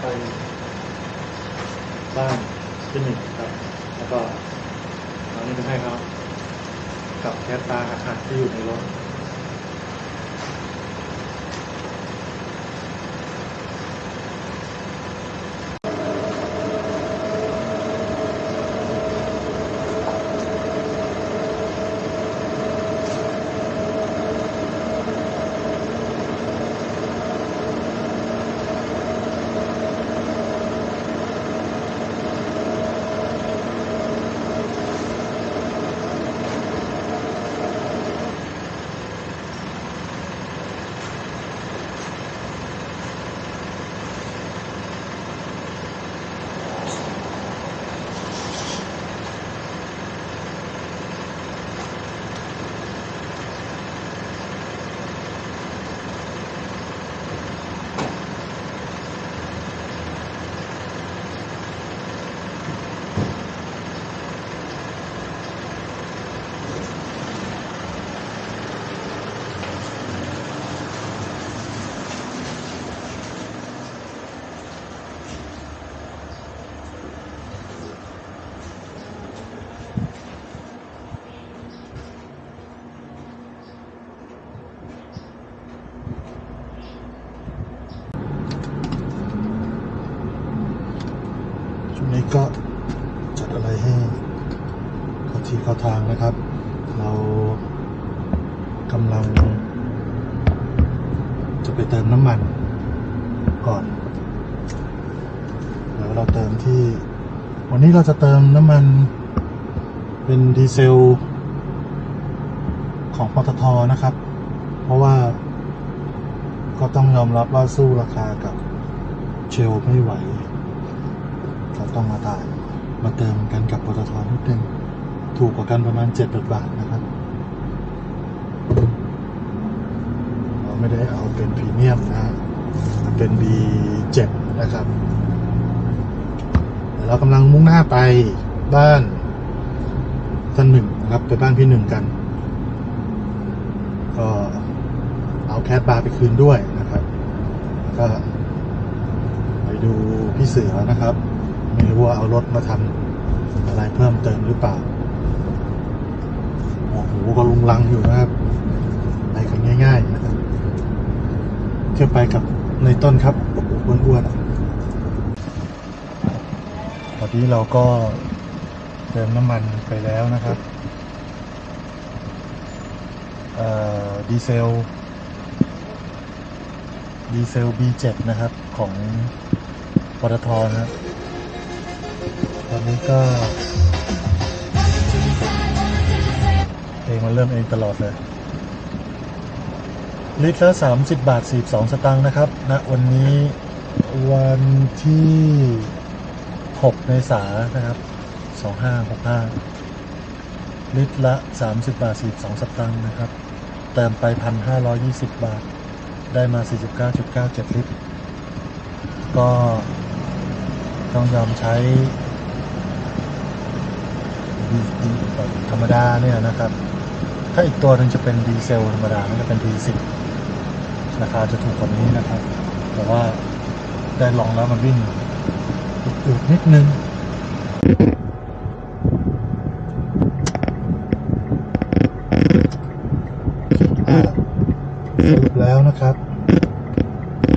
ไปบ้านที่หนึ่งครับ แล้วก็เอานี้ไปให้เขากับแคสตาหักๆที่อยู่ในรถ ก็จัดอะไรให้เข้าที่เข้าทางนะครับ เรากำลัง จะไปเติมน้ำมันก่อนเดี๋ยวเราเติมที่ วันนี้เราจะเติมน้ำมันเป็นดีเซล ของปตทนะครับ เพราะว่าก็ต้องยอมรับว่าสู้ราคากับเชลไม่ไหว เราต้องมาตายมาเติมกันกับปตทนิดนึงถูกกว่ากันประมาณ7จ็ดบาทนะครับเราไม่ได้เอาเป็นพรีเมียมนะฮะมันเป็น B7 นะครับเรากำลังมุ่งหน้าไปบ้านท่านหนึ่งนะครับไปบ้านพี่หนึ่งกัน ก็เอาแคสบาร์ไปคืนด้วยนะครับ ก็ไปดูพี่เสือนะครับ ไม่รู้ว่าเอารถมาทำอะไรเพิ่มเติมหรือเปล่า โอ้โหก็ลุงลังอยู่นะครับ ไปกันง่ายๆนะครับเที่ยวไปกับในต้นครับอ้วนๆตอนนี้เราก็เติมน้ำมันไปแล้วนะครับเอ่อดีเซลดีเซล B7 นะครับ ของปตทนะครับ ตอนนี้ก็เพลงมันเริ่มเองตลอดเลย ลิตรละ30 บาท 42 สตางค์นะครับณนะวันนี้วันที่ 6 เมษายนนะครับ 2565 ลิตรละ 30 บาท 42 สตางค์นะครับ เติมไป 1,520 บาท ได้มา 49.97 ลิตร ก็ต้องยอมใช้ ดีดีธรรมดาเนี่ยนะครับ ถ้าอีกตัวนึงจะเป็นดีเซลธรรมดา มันจะเป็น D10 ราคาจะถูกกว่านี้นะครับ แต่ว่าได้ลองแล้วมันวิ่งอืดๆนิดนึงอ่าสรุปแล้วนะครับ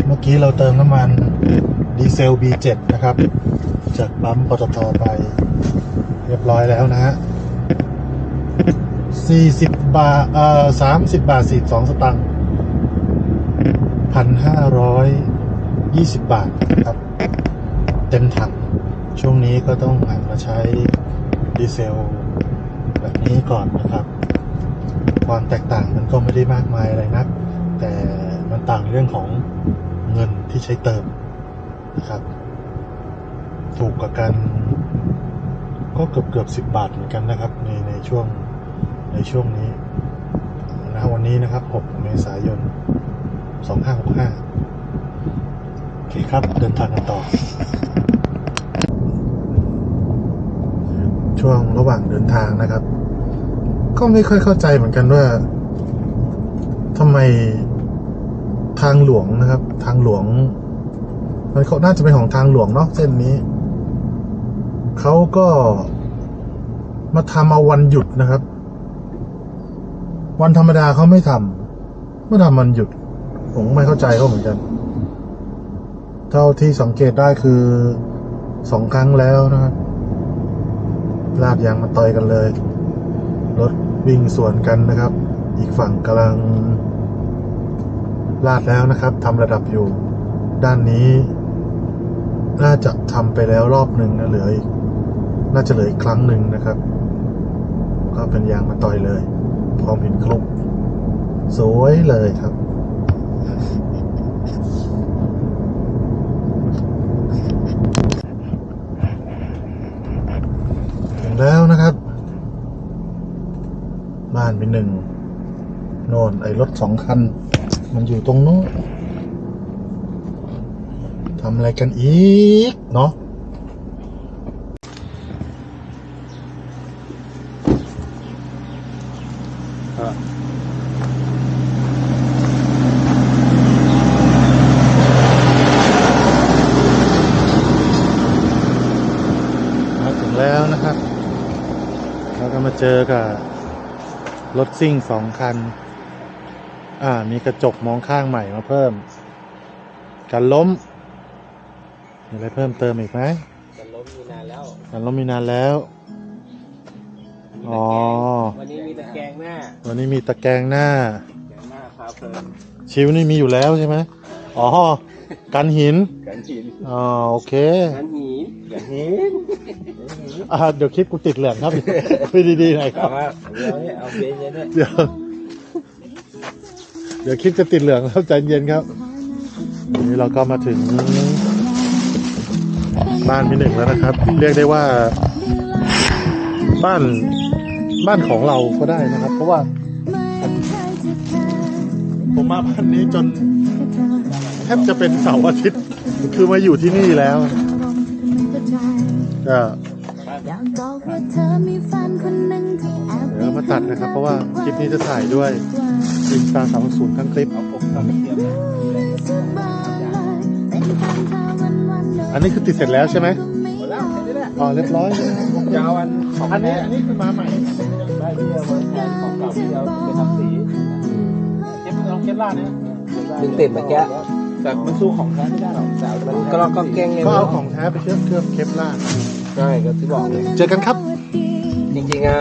เมื่อกี้เราเติมน้ำมันดีเซล B7 นะครับ จากปั๊มปตทไป รียบร้อยแล้วนะฮะ40บาทเอ่อ30บาท42สตังค์1,520บาทครับ เต็มถัง ช่วงนี้ก็ต้องหันมาใช้ดีเซล แบบนี้ก่อนนะครับ ความแตกต่างมันก็ไม่ได้มากมายอะไรนัก แต่มันต่างเรื่องของเงินที่ใช้เติมนะครับ ถูกกว่ากัน ก็เกือบเกือบสิบบาทเหมือนกันนะครับ ในในช่วงในช่วงนี้นะวันนี้นะครับ 6 เมษายน 2565 โอเคครับ เดินทางกันต่อ ช่วงระหว่างเดินทางนะครับ ก็ไม่ค่อยเข้าใจเหมือนกันว่าทำไมทางหลวงนะครับ ทางหลวง มันเขาน่าจะเป็นของทางหลวงเนาะเส้นนี้ เขาก็มาทำเอาวันหยุดนะครับ วันธรรมดาเขาไม่ทำไม่ทำวันหยุด ผมไม่เข้าใจเขาเหมือนกัน เท่าที่สังเกตได้คือสองครั้งแล้วนะครับลาดยางมาต่อยกันเลย รถวิ่งสวนกันนะครับ อีกฝั่งกำลัง ลาดแล้วนะครับทำระดับอยู่ ด้านนี้ น่าจะทำไปแล้วรอบหนึ่งนะเหลืออีก น่าจะเหลืออีกครั้งหนึ่งนะครับ ก็เป็นยางมาต่อยเลย พร้อมหินคลุกสวยเลยครับถึงแล้วนะครับ บ้านเป็นหนึ่งโน่นไอ้รถสองคัน มันอยู่ตรงโน้นทำอะไรกันอีก เนาะ มาถึงแล้วนะครับ เราก็มาเจอกับรถซิ่งสองคัน อ่า มีกระจกมองข้างใหม่มาเพิ่ม กันล้ม มีอะไรเพิ่มเติมอีกไหมมันล้มมีนานแล้วกันล้มมีนานแล้ว อ๋อ วันนี้ วันนี้มีตะแกรงหน้าตะแกรงหน้าพาเพลินชิวนี่มีอยู่แล้วใช่ไหมอ๋อ กันหินกันหินอ๋อโอเคกันหินกันหินอ่าเดี๋ยวคลิปกูติดเหลืองครับ คุยดีๆหน่อยคเอารับว่าเดี๋ยวเนี่ยเอาเบนเนี่ยเนี่ยเดี๋ยว เดี๋ยวคลิปจะติดเหลืองครับใจเย็นครับวันนี้เราก็มาถึงบ้านพี่หนึ่งแล้วนะครับ เรียกได้ว่า บ้าน บ้านของเราก็ได้นะครับ เพราะว่า ผมมาบ้านนี้จนแทบจะเป็นเสาร์อาทิตย์ คือมาอยู่ที่นี่แล้วก็อยากบอกว่าเธอมีแฟนคนหนึ่งที่แอบเดี๋ยวมาตัดนะครับ เพราะว่าคลิปนี้จะถ่ายด้วยอินสตาสามศูนย์ทั้งคลิปเอาผมเข้าไปเทียบนะสบายเลยเป็นแฟนเธอวันวันๆโดยอันนี้คือติดเสร็จแล้วใช่ไหมหมดแล้วแค่นี้แหละอ๋อเรียบร้อยยาวอันของอันนี้แท้อันนี้คือมาใหม่ได้ ที่เอาไว้แทนของเก่าที่เราไปทำสีเก็บลองเก็บล่าเนี่ยถึงติดเมื่อกี้ แต่มันสู้ของแท้ไม่ได้หรอกแต่มันก็ลอกก็แกล้งไงก็เอาของแท้ไปเชื่อมเคลือบเคปล่าใช่ก็ที่บอกเลย เจอกันครับ จริงๆอะ